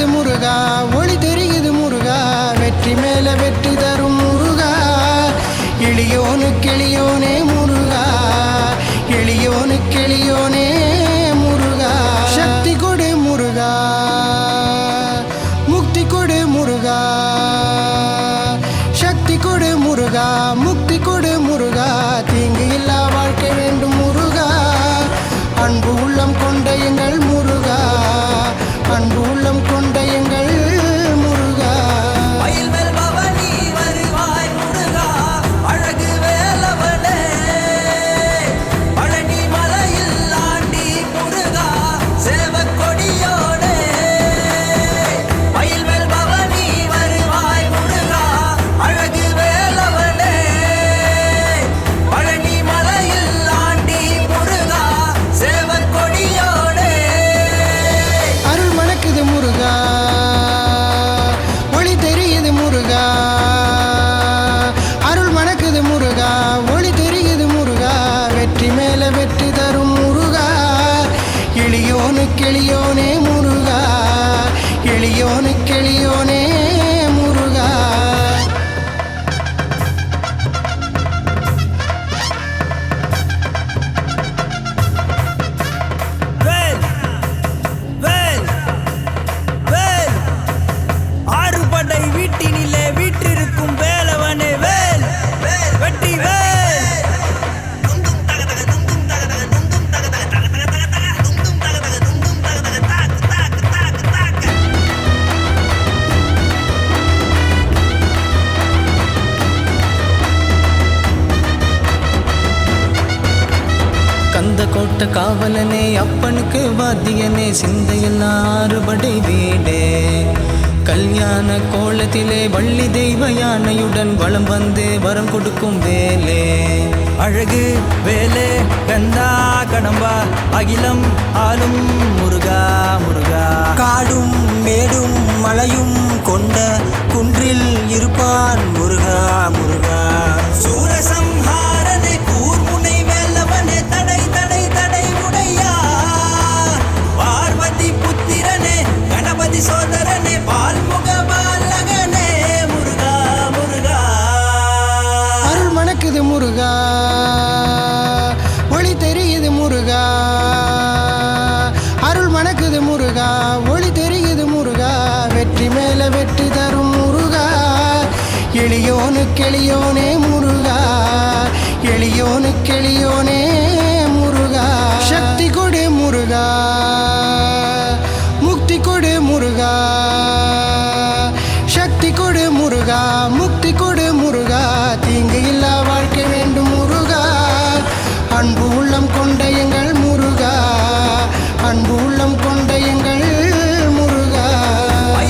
தெரியுது முருகா ஒளி தெரியுது முருகா வெற்றி மேல வெற்றி தரும் முருகா. எளியோனு கிளியோனே முருகா எளியோனு கிளியோனே முருகா. சக்தி கொடு முருகா முக்தி கொடு முருகா. சக்தி கொடு முருகா முக்தி கொடு முருகா. தீங்கு இல்லா வாழ்க்கை வேண்டும் கந்த கோட்ட காவலனே அப்பனுக்கு வாத்தியனே சிந்தையில் ஆறுபடை வீடே. கல்யாண கோலத்திலே வள்ளி தெய்வ யானையுடன் வளம் வந்து வரம் கொடுக்கும் வேலே. அழகு வேலே கந்தா கடம்பா அகிலம் ஆளும் முருகா முருகா. காடும் மேடும் மலையும் கொண்ட குன்றில் இருப்பான் முருகா முருகா. முருகா. ஒளி தெரியுது முருகா. அருள் மணக்குது முருகா. ஒளி தெரியுது முருகா. வெற்றி மேல வெற்றி தரும் முருகா. எளியோனு கெளியோனே முருகா. எளியோனு கெளியோனே முருகா. சக்தி கொடு முருகா. முக்தி கொடு முருகா. சக்தி கொடு முருகா. முக்தி கொடு